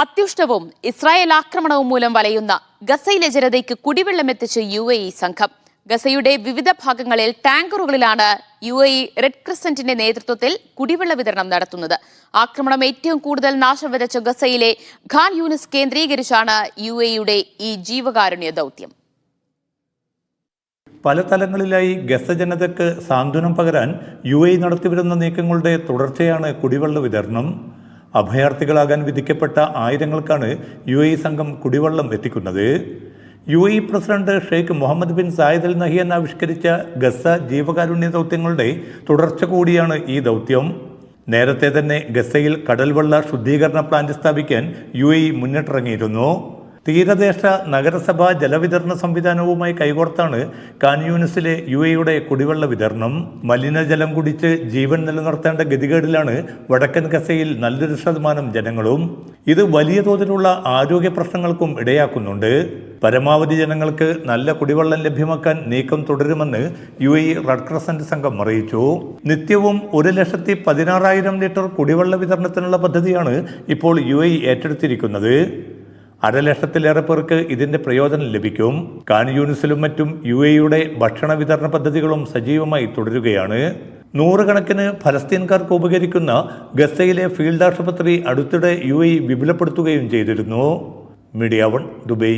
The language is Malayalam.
അത്യുഷ്ണവും ഇസ്രായേൽ ആക്രമണവും മൂലം വലയുന്ന ഗസയിലെ ജനതയ്ക്ക് കുടിവെള്ളം എത്തിച്ച് യു എ ഇ സംഘം. ഗസയുടെ വിവിധ ഭാഗങ്ങളിൽ ടാങ്കറുകളിലാണ് യു എ ഇ റെഡ് ക്രിസന്റിന്റെ നേതൃത്വത്തിൽ കുടിവെള്ള വിതരണം നടത്തുന്നത്. ആക്രമണം ഏറ്റവും കൂടുതൽ നാശം വിതച്ച ഗസയിലെ ഖാൻ യൂനിസ് കേന്ദ്രീകരിച്ചാണ് യു എ ഇയുടെ ഈ ജീവകാരുണ്യ ദൗത്യം. പല തലങ്ങളിലായി ഗസ ജനതയ്ക്ക് സാന്ത്വനം പകരാൻ യു എ നടത്തിവരുന്ന നീക്കങ്ങളുടെ തുടർച്ചയാണ് കുടിവെള്ള വിതരണം. അഭയാർത്ഥികളാകാൻ വിധിക്കപ്പെട്ട ആയിരങ്ങൾക്കാണ് യു എ സംഘം കുടിവെള്ളം എത്തിക്കുന്നത്. U A president Sheikh Mohammed bin Zayed Al Nahyan ആവിഷ്കരിച്ച ഗസ ജീവകാരുണ്യ ദൗത്യങ്ങളുടെ തുടർച്ച കൂടിയാണ് ഈ ദൗത്യം. നേരത്തെ തന്നെ ഗസയിൽ കടൽവെള്ള ശുദ്ധീകരണ പ്ലാന്റ് സ്ഥാപിക്കാൻ യു എ മുന്നിട്ടിറങ്ങിയിരുന്നു. തീരദേശ നഗരസഭാ ജലവിതരണ സംവിധാനവുമായി കൈകോർത്താണ് കാൻയൂനിസിലെ യു എയുടെ കുടിവെള്ള വിതരണം. മലിനജലം കുടിച്ച് ജീവൻ നിലനിർത്തേണ്ട ഗതികേടിലാണ് വടക്കൻ കസയിൽ നല്ലൊരു ശതമാനം ജനങ്ങളും. ഇത് വലിയ തോതിലുള്ള ആരോഗ്യ പ്രശ്നങ്ങൾക്കും ഇടയാക്കുന്നുണ്ട്. പരമാവധി ജനങ്ങൾക്ക് നല്ല കുടിവെള്ളം ലഭ്യമാക്കാൻ നീക്കം തുടരുമെന്ന് യു എ റെഡ് ക്രസന്റ് സംഘം അറിയിച്ചു. നിത്യവും ഒരു ലക്ഷത്തി പതിനാറായിരം ലിറ്റർ കുടിവെള്ള വിതരണത്തിനുള്ള പദ്ധതിയാണ് ഇപ്പോൾ യു ഏറ്റെടുത്തിരിക്കുന്നത്. അരലക്ഷത്തിലേറെ പേർക്ക് ഇതിന്റെ പ്രയോജനം ലഭിക്കും. കാൻ യൂണിസിലും മറ്റും യു എയുടെ ഭക്ഷണ വിതരണ പദ്ധതികളും സജീവമായി തുടരുകയാണ്. നൂറുകണക്കിന് ഫലസ്തീൻകാർക്ക് ഉപകരിക്കുന്ന ഗസയിലെ ഫീൽഡ് ആശുപത്രി അടുത്തിടെ യു എ വിപുലപ്പെടുത്തുകയും ചെയ്തിരുന്നു. Media one Dubai.